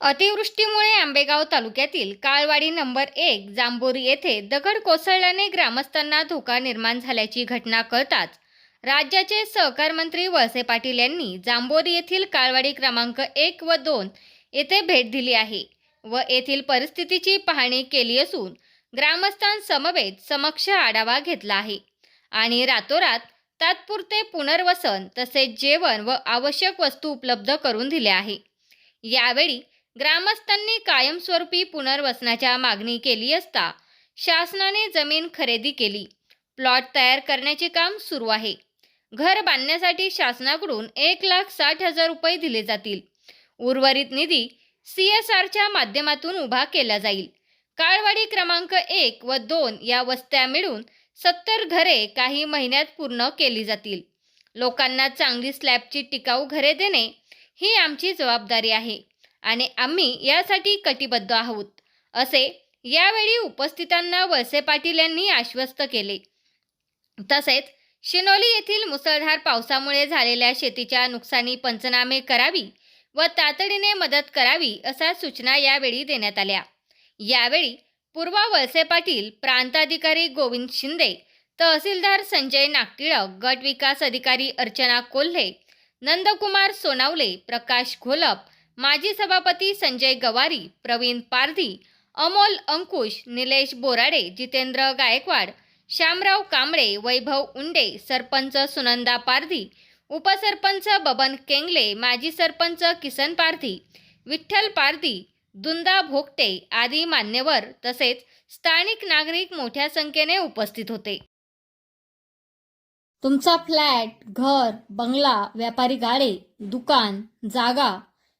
अतिवृष्टीमुळे आंबेगाव तालुक्यातील काळवाडी नंबर एक जांभोरी येथे दगड कोसळल्याने ग्रामस्थांना धोका निर्माण झाल्याची घटना कळताच राज्याचे सहकार मंत्री वळसे पाटील यांनी जांभोरी येथील काळवाडी क्रमांक एक व दोन येथे भेट दिली आहे व येथील परिस्थितीची पाहणी केली असून ग्रामस्थांसमवेत समक्ष आढावा घेतला आहे आणि रातोरात तात्पुरते पुनर्वसन तसेच जेवण व आवश्यक वस्तू उपलब्ध करून दिल्या आहे. यावेळी ग्रामस्थांनी कायमस्वरूपी पुनर्वसनाच्या मागणी केली असता शासनाने जमीन खरेदी केली. प्लॉट तयार करण्याचे काम सुरू आहे. घर बांधण्यासाठी शासनाकडून एक लाख साठ हजार रुपये दिले जातील. उर्वरित निधी सी एस आरच्या माध्यमातून उभा केला जाईल. काळवाडी क्रमांक एक व दोन या वस्त्या मिळून सत्तर घरे काही महिन्यात पूर्ण केली जातील. लोकांना चांगली स्लॅबची टिकाऊ घरे देणे ही आमची जबाबदारी आहे. आणि आम्ही यासाठी कटिबद्ध आहोत असे यावेळी उपस्थितांना वळसे पाटील यांनी आश्वस्त केले. तसेच शिनोली येथील मुसळधार पावसामुळे झालेल्या शेतीच्या नुकसानी पंचनामे करावी व तातडीने मदत करावी अशा सूचना यावेळी देण्यात आल्या. यावेळी पूर्वा वळसे पाटील प्रांताधिकारी गोविंद शिंदे तहसीलदार संजय नागटिळक गट विकास अधिकारी अर्चना कोल्हे नंदकुमार सोनावले प्रकाश घोलप माजी सभापती संजय गवारी प्रवीण पारधी अमोल अंकुश निलेश बोराडे जितेंद्र गायकवाड श्यामराव कांबळे वैभव उंडे सरपंच सुनंदा पारधी उपसरपंच बबन केंगले माजी सरपंच किसन पारधी विठ्ठल पारधी दुंदा भोगटे आदी मान्यवर तसेच स्थानिक नागरिक मोठ्या संख्येने उपस्थित होते. तुमचा फ्लॅट घर बंगला व्यापारी गाडे दुकान जागा